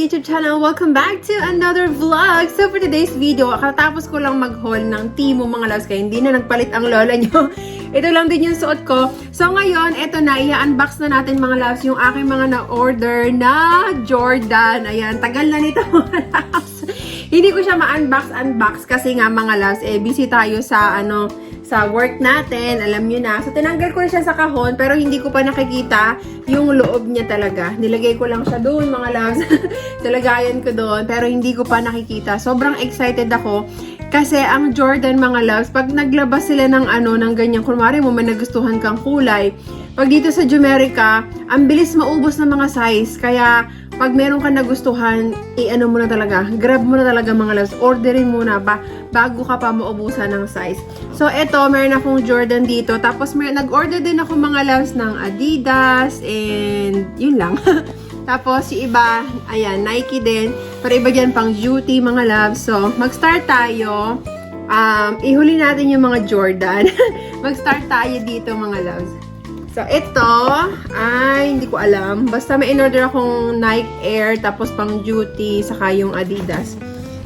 YouTube channel. Welcome back to another vlog. So for today's video, katapos ko lang mag-haul ng Timo mga loves kaya hindi na nagpalit ang lola nyo. ito lang din yung suot ko. So ngayon, ito na, i-unbox na natin mga loves yung aking mga na-order na Jordan. Ayan, tagal na nito mga loves. hindi ko siya ma-unbox, unbox kasi nga mga loves, eh busy tayo sa ano, sa work natin, alam nyo na. So, tinanggal ko siya sa kahon, pero hindi ko pa nakikita yung loob niya talaga. Nilagay ko lang siya doon, mga loves. Talagayan ko doon, pero hindi ko pa nakikita. Sobrang excited ako. Kasi ang Jordan, mga loves, pag naglabas sila ng ano, ng ganyan, kunwari mo may nagustuhan kang kulay, pag dito sa Jumerica, ang bilis maubos ng mga size. Kaya, pag meron ka nagustuhan, i-ano mo na talaga, grab mo na talaga mga loves, orderin mo na ba, bago ka pa maubusan ng size. So, eto, meron akong Jordan dito. Tapos, may, nag-order din ako mga loves ng Adidas, and yun lang. Tapos, yung iba, ayan, Nike din. Pero iba dyan pang duty, mga loves. So, mag-start tayo. Um, ihuli natin yung mga Jordan. mag-start tayo dito, mga loves. So, ito, ay, hindi ko alam. Basta may in-order akong Nike Air, tapos pang duty, saka yung Adidas.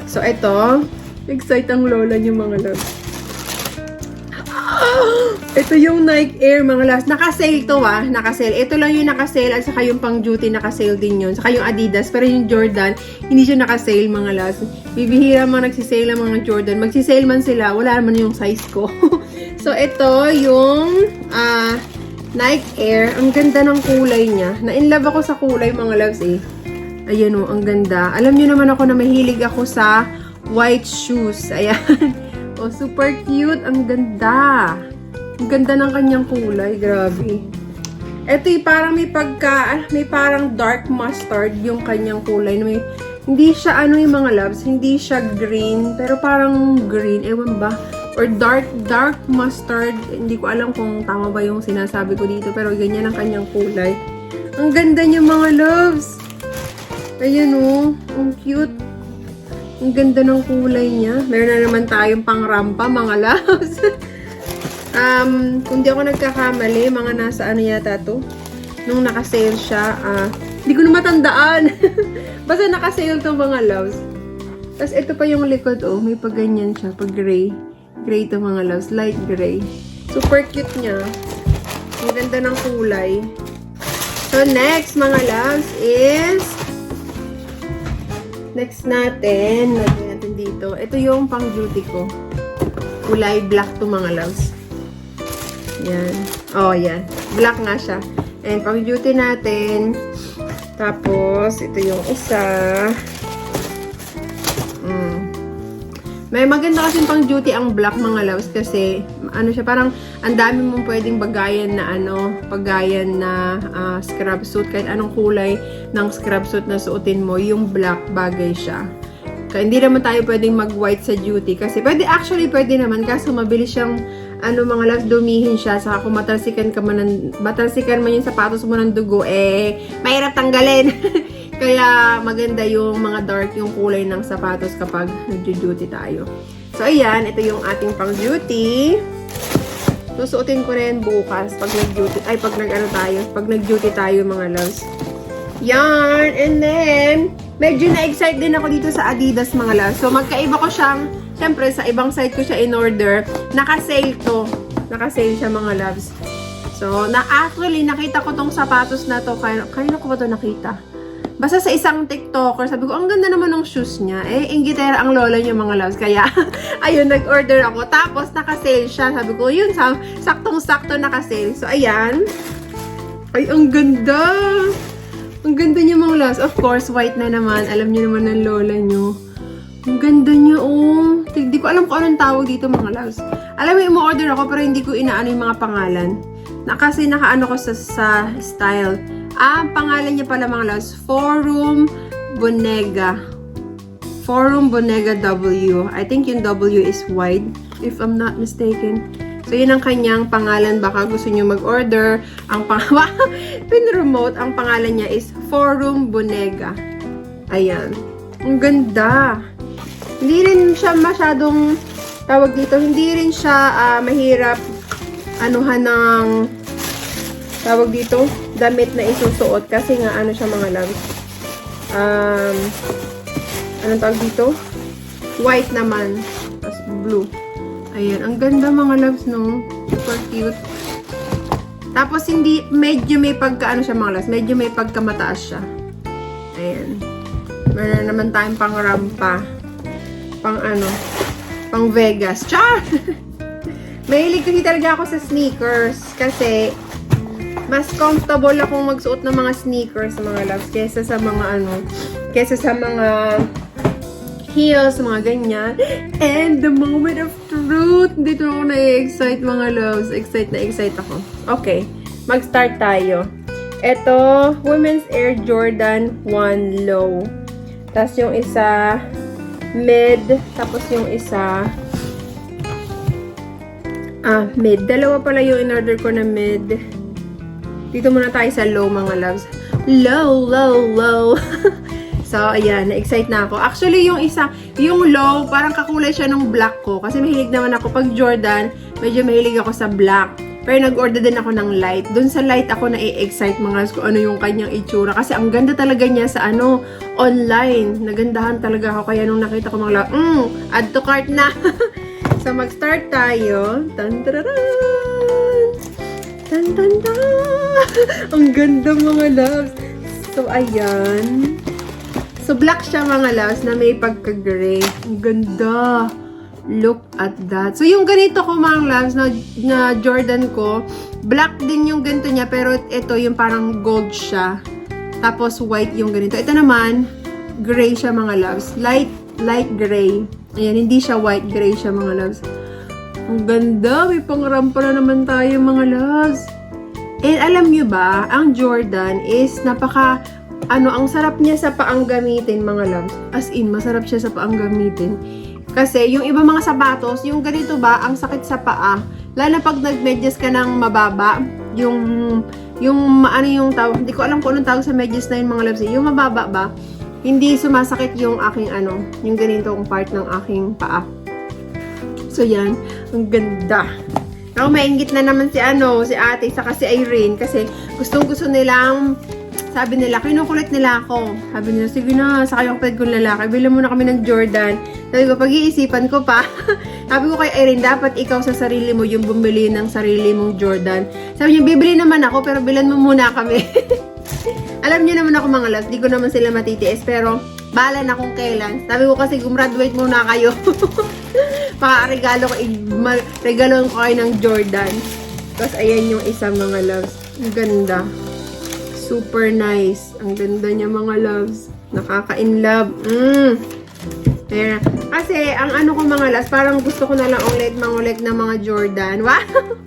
So, ito, excite ang lola niyo mga loves. Ito yung Nike Air mga loves. Naka-sale to ah. Naka-sale. Ito lang yung naka-sale at saka yung pang duty naka-sale din yun. Saka yung Adidas. Pero yung Jordan, hindi siya naka-sale mga loves. Bibihira mga nagsisale ang mga Jordan. Magsisale man sila, wala naman yung size ko. so, ito yung ah Nike Air. Ang ganda ng kulay niya. Na-inlove ako sa kulay mga loves eh. Ayan o, ang ganda. Alam niyo naman ako na mahilig ako sa white shoes. Ayan. oh, super cute. Ang ganda. Ang ganda ng kanyang kulay. Grabe. Ito eh, parang may pagka, may parang dark mustard yung kanyang kulay. May, hindi siya ano yung mga loves, hindi siya green, pero parang green. Ewan ba? Or dark, dark mustard. Hindi ko alam kung tama ba yung sinasabi ko dito, pero ganyan ang kanyang kulay. Ang ganda niya mga loves. Ayan oh, ang cute. Ang ganda ng kulay niya. Meron na naman tayong pang rampa, mga loves. um, kung di ako nagkakamali, mga nasa ano yata to. Nung nakasale siya, ah, hindi ko na matandaan. Basta nakasale to mga loves. Tapos ito pa yung likod, oh. May pag ganyan siya, pag gray. Gray to mga loves, light gray. Super cute niya. Ang ganda ng kulay. So, next mga loves is Next natin, lagyan natin dito. Ito yung pang duty ko. Kulay black to mga loves. Yan. Oh, yan. Black nga siya. And pang duty natin. Tapos, ito yung isa. May maganda kasi pang duty ang black mga loves kasi ano siya parang ang dami mong pwedeng bagayan na ano, pagayan na ah, scrub suit kahit anong kulay ng scrub suit na suotin mo, yung black bagay siya. Kaya hindi naman tayo pwedeng mag-white sa duty kasi pwede actually pwede naman kaso mabilis siyang ano mga loves dumihin siya saka kung matalsikan ka man ng, matalsikan man yung sapatos mo ng dugo eh mahirap tanggalin. Kaya maganda yung mga dark yung kulay ng sapatos kapag nagjo-duty tayo. So ayan, ito yung ating pang-duty. Susuotin ko rin bukas pag nag-duty, ay pag nag-ano tayo, pag nag-duty tayo mga loves. Yan! And then, medyo na-excite din ako dito sa Adidas mga loves. So magkaiba ko siyang, syempre sa ibang site ko siya in order. Naka-sale to. Naka-sale siya mga loves. So, na actually, nakita ko tong sapatos na to. Kaya, kaya ko ba to nakita? Basta sa isang TikToker, sabi ko, ang ganda naman ng shoes niya. Eh, inggitera ang lola niya mga loves. Kaya, ayun, nag-order ako. Tapos, naka-sale siya. Sabi ko, yun, sa, saktong-sakto naka-sale. So, ayan. Ay, ang ganda! Ang ganda niya mga loves. Of course, white na naman. Alam niyo naman ng lola niyo. Ang ganda niya, oh. Hindi ko alam kung anong tawag dito, mga loves. Alam mo, i-order ako, pero hindi ko inaano yung mga pangalan. Na, kasi nakaano ko sa, sa style. Ah, ang pangalan niya pala mga loves, Forum Bonega. Forum Bonega W. I think yung W is wide, if I'm not mistaken. So, yun ang kanyang pangalan. Baka gusto niyo mag-order. Ang pang... pin-remote, ang pangalan niya is Forum Bonega. Ayan. Ang ganda. Hindi rin siya masyadong tawag dito. Hindi rin siya ah, mahirap anuhan ng tawag dito, damit na isusuot kasi nga ano siya mga loves. um, anong tawag dito? White naman. Tapos blue. Ayan. Ang ganda mga loves, no? Super cute. Tapos hindi, medyo may pagka, ano siya mga loves, medyo may pagkamataas siya. Ayan. Meron naman tayong pang rampa. Pang ano, pang Vegas. Char! Mahilig kasi talaga ako sa sneakers kasi mas comfortable akong magsuot ng mga sneakers mga loves kaysa sa mga ano, kaysa sa mga heels, mga ganyan. And the moment of truth, dito ako na-excite mga loves. Excite na excite ako. Okay, mag-start tayo. Ito, Women's Air Jordan 1 Low. Tapos yung isa, mid. Tapos yung isa, ah, mid. Dalawa pala yung in-order ko na mid. Dito muna tayo sa low, mga loves. Low, low, low. so, ayan. Na-excite na ako. Actually, yung isa, yung low, parang kakulay siya ng black ko. Kasi mahilig naman ako. Pag Jordan, medyo mahilig ako sa black. Pero nag-order din ako ng light. Doon sa light ako na-excite mga kung ano yung kanyang itsura. Kasi ang ganda talaga niya sa ano, online. Nagandahan talaga ako. Kaya nung nakita ko mga mm, add to cart na. so, mag-start tayo. Tan Tan tan tan! Ang ganda mga loves. So, ayan. So, black siya mga loves na may pagka-gray. Ang ganda. Look at that. So, yung ganito ko mga loves na, na Jordan ko, black din yung ganito niya, pero ito yung parang gold siya. Tapos, white yung ganito. Ito naman, gray siya mga loves. Light, light gray. Ayan, hindi siya white, gray siya mga loves. Ang ganda, may pangrampa na naman tayo mga loves. And alam nyo ba, ang Jordan is napaka, ano, ang sarap niya sa paang gamitin mga loves. As in, masarap siya sa paang gamitin. Kasi yung iba mga sapatos, yung ganito ba, ang sakit sa paa. Lalo pag nagmedyas ka ng mababa, yung, yung, ano yung tawag, hindi ko alam kung anong tawag sa medyas na yun mga loves. Yung mababa ba, hindi sumasakit yung aking ano, yung ganitong part ng aking paa. So, yan. Ang ganda. Ako, maingit na naman si ano, si ate, saka si Irene. Kasi gustong gusto nilang, sabi nila, kinukulit nila ako. Sabi nila, sige na, sa kayong kapatid kong lalaki, bilang muna kami ng Jordan. Sabi ko, pag-iisipan ko pa. sabi ko kay Irene, dapat ikaw sa sarili mo yung bumili ng sarili mong Jordan. Sabi niya, bibili naman ako, pero bilan mo muna kami. Alam niyo naman ako mga loves, di ko naman sila matitiis, pero bahala na kung kailan. Sabi ko kasi, gumraduate muna kayo. Paka-regalo ko, i- regalo ko kayo ng Jordan. Tapos, ayan yung isang mga loves. Ang ganda. Super nice. Ang ganda niya mga loves. Nakaka-in-love. Mm. Ayan. Kasi, ang ano ko mga loves, parang gusto ko na lang ulit mangulit ng mga Jordan. Wow!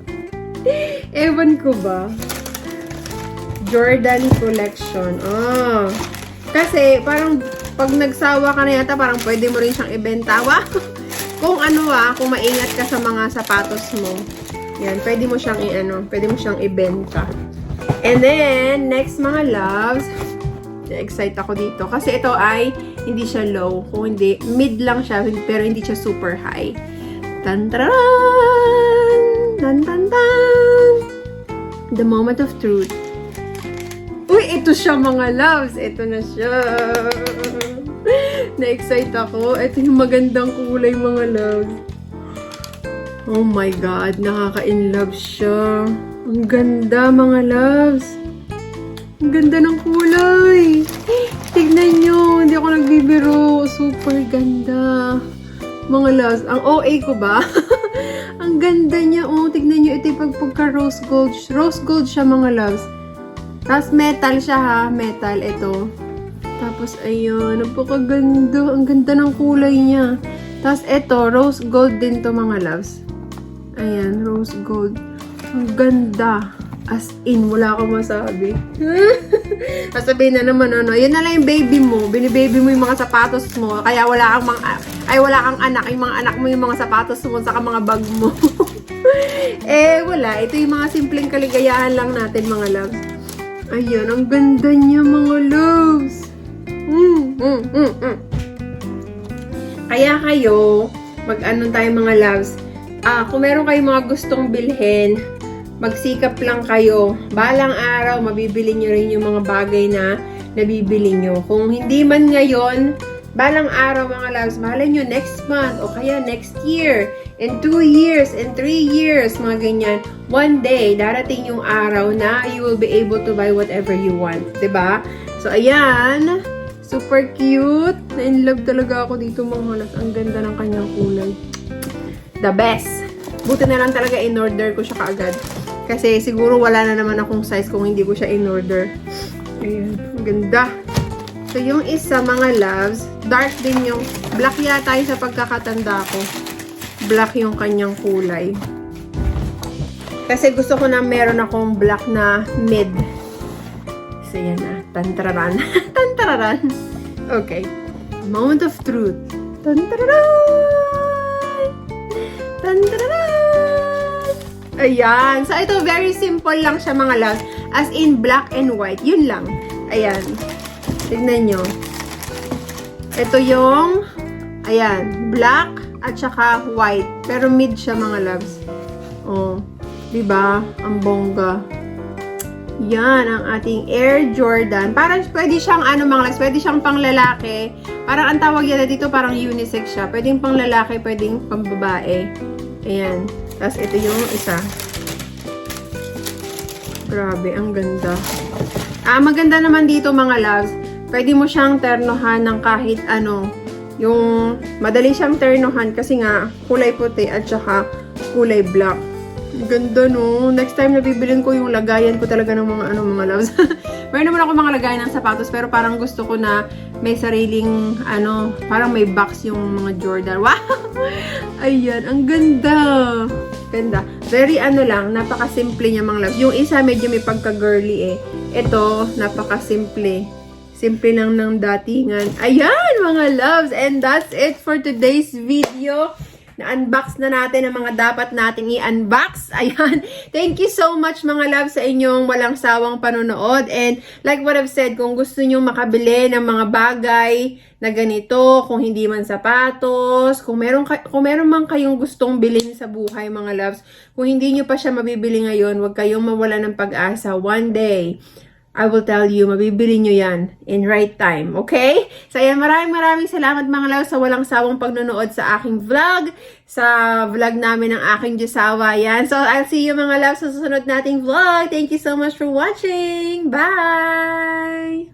Ewan ko ba? Jordan Collection. Ah. Kasi, parang pag nagsawa ka na yata, parang pwede mo rin siyang ibenta. Kung ano ah, kung maingat ka sa mga sapatos mo. Yan, pwede mo siyang i-ano, pwede mo siyang ibenta. And then, next mga loves, excite ako dito. Kasi ito ay hindi siya low. Kung hindi, mid lang siya, pero hindi siya super high. Tan tan tan tan tan The moment of truth. Uy, ito siya mga loves. Ito na siya. Na-excite ako. Ito yung magandang kulay mga loves. Oh my God, nakaka-in-love siya. Ang ganda mga loves. Ang ganda ng kulay. Tignan nyo, hindi ako nagbibiro. Super ganda. Mga loves, ang OA ko ba? ang ganda niya. Oh, tignan nyo, ito yung pagpagka rose gold. Rose gold siya mga loves. Tapos metal siya ha, metal ito. Tapos ayun, napakaganda. Ang ganda ng kulay niya. Tapos ito, rose gold din to mga loves. Ayan, rose gold. Ang ganda. As in, wala akong masabi. Sasabihin na naman, ano, yun na lang yung baby mo. Binibaby mo yung mga sapatos mo. Kaya wala kang mga, ay wala kang anak. Yung mga anak mo yung mga sapatos mo, saka mga bag mo. eh, wala. Ito yung mga simpleng kaligayahan lang natin, mga loves. Ayan, ang ganda niya, mga loves. Mm, mm, mm, mm. Kaya kayo, mag-ano tayo mga loves. Ah, kung meron kayong mga gustong bilhin, magsikap lang kayo. Balang araw, mabibili nyo rin yung mga bagay na nabibili nyo. Kung hindi man ngayon, balang araw mga loves, malay nyo next month o kaya next year, in two years, in three years, mga ganyan. One day, darating yung araw na you will be able to buy whatever you want. ba? So, ayan. Super cute. Na-in love talaga ako dito mga loves. Ang ganda ng kanyang kulay. The best. Buti na lang talaga in-order ko siya kaagad. Kasi siguro wala na naman akong size kung hindi ko siya in-order. Ayan. Ang ganda. So, yung isa, mga loves, dark din yung, black yata yung sa pagkakatanda ko. Black yung kanyang kulay. Kasi gusto ko na meron akong black na mid. So, yan na. Tantraran. Tantraran. Okay. Moment of truth. Tantraran! Tantraran! Ayan. So, ito, very simple lang siya, mga loves. As in, black and white. Yun lang. Ayan. Tignan nyo. Ito yung, ayan, black at saka white. Pero mid siya, mga loves. Oh, 'di ba? Ang bongga. Yan ang ating Air Jordan. Parang pwede siyang ano mga loves, pwede siyang pang lalaki. Parang ang tawag yan dito parang unisex siya. Pwedeng pang lalaki, pwedeng pang babae. Ayan. Tapos ito yung isa. Grabe, ang ganda. Ah, maganda naman dito mga loves. Pwede mo siyang ternohan ng kahit ano. Yung madali siyang ternohan kasi nga kulay puti at saka kulay black. Ganda no. Next time na bibilin ko yung lagayan ko talaga ng mga ano mga loves. Meron naman ako mga lagayan ng sapatos pero parang gusto ko na may sariling ano, parang may box yung mga Jordan. Wow! Ayan, ang ganda. Ganda. Very ano lang, napaka-simple niya mga loves. Yung isa medyo may pagka-girly eh. Ito, napaka-simple. Simple lang ng datingan. Ayan, mga loves. And that's it for today's video. Na-unbox na natin ang mga dapat nating i-unbox. Ayan. Thank you so much mga loves sa inyong walang sawang panonood. And like what I've said, kung gusto nyo makabili ng mga bagay na ganito, kung hindi man sapatos, kung meron, kung meron man kayong gustong bilhin sa buhay mga loves, kung hindi nyo pa siya mabibili ngayon, huwag kayong mawala ng pag-asa. One day, I will tell you, mabibili nyo yan in right time, okay? So, ayan, maraming maraming salamat mga law sa walang sawang pagnunood sa aking vlog, sa vlog namin ng aking Diyosawa, yan. So, I'll see you mga law sa susunod nating vlog. Thank you so much for watching. Bye!